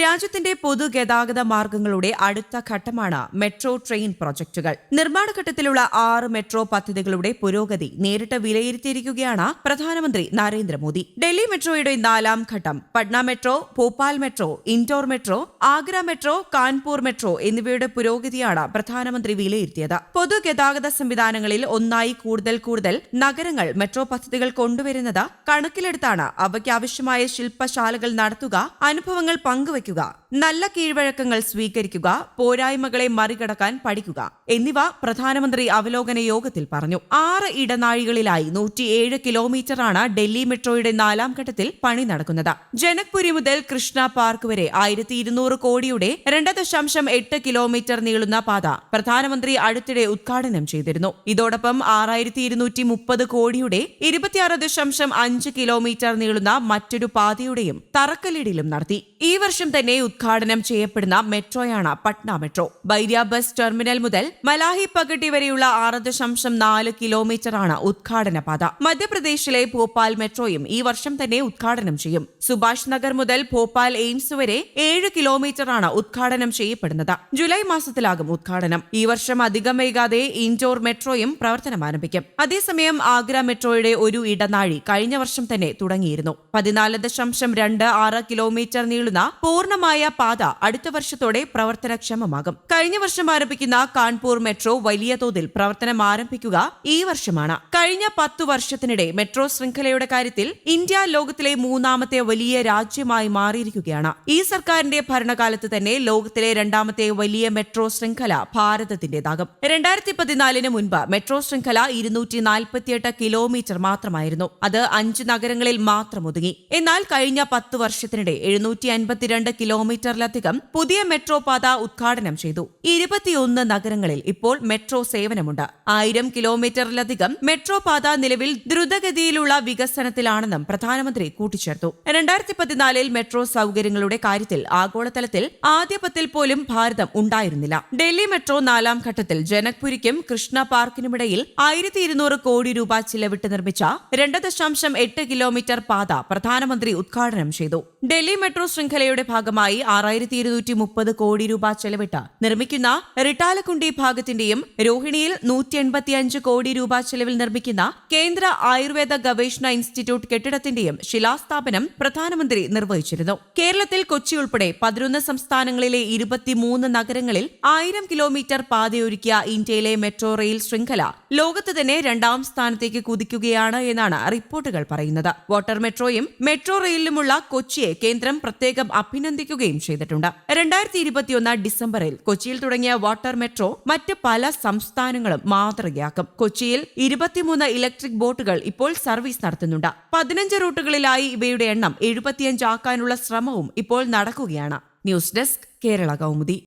രാജ്യത്തിന്റെ പൊതുഗതാഗത മാർഗങ്ങളുടെ അടുത്ത ഘട്ടമാണ് മെട്രോ ട്രെയിൻ പ്രോജക്ടുകൾ. നിർമ്മാണ ഘട്ടത്തിലുള്ള ആറ് മെട്രോ പദ്ധതികളുടെ പുരോഗതി നേരിട്ട് വിലയിരുത്തിയിരിക്കുകയാണ് പ്രധാനമന്ത്രി നരേന്ദ്രമോദി. ഡൽഹി മെട്രോയുടെ നാലാം ഘട്ടം Patna metro Bhopal metro Indore metro Agra metro Kanpur metro എന്നിവയുടെ പുരോഗതിയാണ് പ്രധാനമന്ത്രി വിലയിരുത്തിയത്. പൊതുഗതാഗത സംവിധാനങ്ങളിൽ ഒന്നായി കൂടുതൽ കൂടുതൽ നഗരങ്ങൾ മെട്രോ പദ്ധതികൾ കൊണ്ടുവരുന്നത് കണക്കിലെടുത്താണ് അവയ്ക്കാവശ്യമായ ശില്പശാലകൾ നടത്തുക അനുഭവങ്ങൾ പങ്കുവയ്ക്കുക ശ്രമിക്കുക നല്ല കീഴ്വഴക്കങ്ങൾ സ്വീകരിക്കുക പോരായ്മകളെ മറികടക്കാൻ പഠിക്കുക എന്നിവ പ്രധാനമന്ത്രി അവലോകന യോഗത്തിൽ പറഞ്ഞു. ആറ് ഇടനാഴികളിലായി നൂറ്റിയേഴ് കിലോമീറ്ററാണ് ഡൽഹി മെട്രോയുടെ നാലാം ഘട്ടത്തിൽ പണി നടക്കുന്നത്. ജനക്പുരി മുതൽ കൃഷ്ണ പാർക്ക് വരെ ആയിരത്തി ഇരുന്നൂറ് കോടിയുടെ രണ്ട് ദശാംശം എട്ട് കിലോമീറ്റർ നീളുന്ന പാത പ്രധാനമന്ത്രി അടുത്തിടെ ഉദ്ഘാടനം ചെയ്തിരുന്നു. ഇതോടൊപ്പം ആറായിരത്തി ഇരുന്നൂറ്റി മുപ്പത് കോടിയുടെ ഇരുപത്തിയാറ് ദശാംശം അഞ്ച് കിലോമീറ്റർ നീളുന്ന മറ്റൊരു പാതയുടെയും തറക്കല്ലിടലും നടത്തി. ഈ വർഷം തന്നെ ഉദ്ഘാടനം ചെയ്യപ്പെടുന്ന മെട്രോയാണ് Patna metro. Bairia bus terminal മുതൽ മലാഹി പകട്ടി വരെയുള്ള ആറ് ദശാംശം നാല് കിലോമീറ്ററാണ് ഉദ്ഘാടന പാത. മധ്യപ്രദേശിലെ ഭോപ്പാൽ മെട്രോയും ഈ വർഷം തന്നെ ഉദ്ഘാടനം ചെയ്യും. സുഭാഷ് നഗർ മുതൽ ഭോപ്പാൽ എയിംസ് വരെ ഏഴ് കിലോമീറ്ററാണ് ഉദ്ഘാടനം ചെയ്യപ്പെടുന്നത്. ജൂലൈ മാസത്തിലാകും ഉദ്ഘാടനം. ഈ വർഷം അധികം വൈകാതെ ഇൻഡോർ മെട്രോയും പ്രവർത്തനം ആരംഭിക്കും. അതേസമയം ആഗ്ര മെട്രോയുടെ ഒരു ഇടനാഴി കഴിഞ്ഞ വർഷം തന്നെ തുടങ്ങിയിരുന്നു. പതിനാല് ദശാംശം രണ്ട് ആറ് കിലോമീറ്റർ നീളുന്ന പൂർണമായ പാത അടുത്ത വർഷത്തോടെ പ്രവർത്തനക്ഷമമാകും. കഴിഞ്ഞ വർഷം ആരംഭിക്കുന്ന കാൺപൂർ മെട്രോ വലിയ തോതിൽ പ്രവർത്തനം ആരംഭിക്കുക ഈ വർഷമാണ്. കഴിഞ്ഞ പത്തു വർഷത്തിനിടെ മെട്രോ ശൃംഖലയുടെ കാര്യത്തിൽ ഇന്ത്യ ലോകത്തിലെ മൂന്നാമത്തെ വലിയ രാജ്യമായി മാറിയിരിക്കുകയാണ്. ഈ സർക്കാരിന്റെ ഭരണകാലത്ത് തന്നെ ലോകത്തിലെ രണ്ടാമത്തെ വലിയ മെട്രോ ശൃംഖല ഭാരതത്തിന്റേതാകും. രണ്ടായിരത്തി പതിനാലിന് മുൻപ് മെട്രോ ശൃംഖല ഇരുന്നൂറ്റി നാൽപ്പത്തിയെട്ട് കിലോമീറ്റർ മാത്രമായിരുന്നു. അത് അഞ്ച് നഗരങ്ങളിൽ മാത്രം ഒതുങ്ങി. എന്നാൽ കഴിഞ്ഞ പത്ത് വർഷത്തിനിടെ എഴുന്നൂറ്റി അൻപത്തിരണ്ട് കിലോമീറ്ററിലധികം പുതിയ മെട്രോ പാത ഉദ്ഘാടനം ചെയ്തു. ഇരുപത്തിയൊന്ന് നഗരങ്ങളിൽ ഇപ്പോൾ മെട്രോ സേവനമുണ്ട്. ആയിരം കിലോമീറ്ററിലധികം മെട്രോ പാത നിലവിൽ ദ്രുതഗതിയിലുള്ള വികസനത്തിലാണെന്നും പ്രധാനമന്ത്രി കൂട്ടിച്ചേർത്തു. രണ്ടായിരത്തി പതിനാലിൽ മെട്രോ സൗകര്യങ്ങളുടെ കാര്യത്തിൽ ആഗോളതലത്തിൽ ആദ്യ പത്തിൽ പോലും ഭാരതം ഉണ്ടായിരുന്നില്ല. ഡൽഹി മെട്രോ നാലാം ഘട്ടത്തിൽ ജനക്പുരിക്കും കൃഷ്ണ പാർക്കിനുമിടയിൽ ആയിരത്തി ഇരുന്നൂറ് കോടി രൂപ ചിലവിട്ട് നിർമ്മിച്ച രണ്ട് ദശാംശം എട്ട് കിലോമീറ്റർ പാത പ്രധാനമന്ത്രി ഉദ്ഘാടനം ചെയ്തു. ഡൽഹി മെട്രോ ശൃംഖലയുടെ ഭാഗമായി ആറായിരത്തി ഇരുന്നൂറ്റി മുപ്പത് കോടി രൂപ ചെലവിട്ട് നിർമ്മിക്കുന്ന റിട്ടാലക്കുണ്ടി ഭാഗത്തിന്റെയും രോഹിണിയിൽ നൂറ്റി എൺപത്തിയഞ്ച് കോടി രൂപ ചെലവിൽ നിർമ്മിക്കുന്ന കേന്ദ്ര ആയുർവേദ ഗവേഷണ ഇൻസ്റ്റിറ്റ്യൂട്ട് കെട്ടിടത്തിന്റെയും ശിലാസ്ഥാപനം പ്രധാനമന്ത്രി നിർവഹിച്ചിരുന്നു. കേരളത്തിൽ കൊച്ചി ഉൾപ്പെടെ പതിനൊന്ന് സംസ്ഥാനങ്ങളിലെ ഇരുപത്തിമൂന്ന് നഗരങ്ങളിൽ ആയിരം കിലോമീറ്റർ പാതയൊരുക്കിയ ഇന്ത്യയിലെ മെട്രോ റെയിൽ ശൃംഖല ലോകത്ത് തന്നെ രണ്ടാം സ്ഥാനത്തേക്ക് കുതിക്കുകയാണ് എന്നാണ് റിപ്പോർട്ടുകൾ പറയുന്നത്. വാട്ടർ മെട്രോയും മെട്രോ റെയിലുമുള്ള കൊച്ചിയെ കേന്ദ്രം പ്രത്യേകം അഭിനന്ദിക്കുകയും ചെയ്തിട്ടുണ്ട്. രണ്ടായിരത്തി ഇരുപത്തിയൊന്ന് ഡിസംബറിൽ കൊച്ചിയിൽ തുടങ്ങിയ വാട്ടർ മെട്രോ മറ്റ് പല സംസ്ഥാനങ്ങളും മാതൃകയാക്കും. കൊച്ചിയിൽ ഇരുപത്തിമൂന്ന് ഇലക്ട്രിക് ബോട്ടുകൾ ഇപ്പോൾ സർവീസ് നടത്തുന്നുണ്ട്. പതിനഞ്ച് റൂട്ടുകളിലായി ഇവയുടെ എണ്ണം എഴുപത്തിയഞ്ചാക്കാനുള്ള ശ്രമവും ഇപ്പോൾ നടക്കുകയാണ്. News desk Kerala Kaumudi.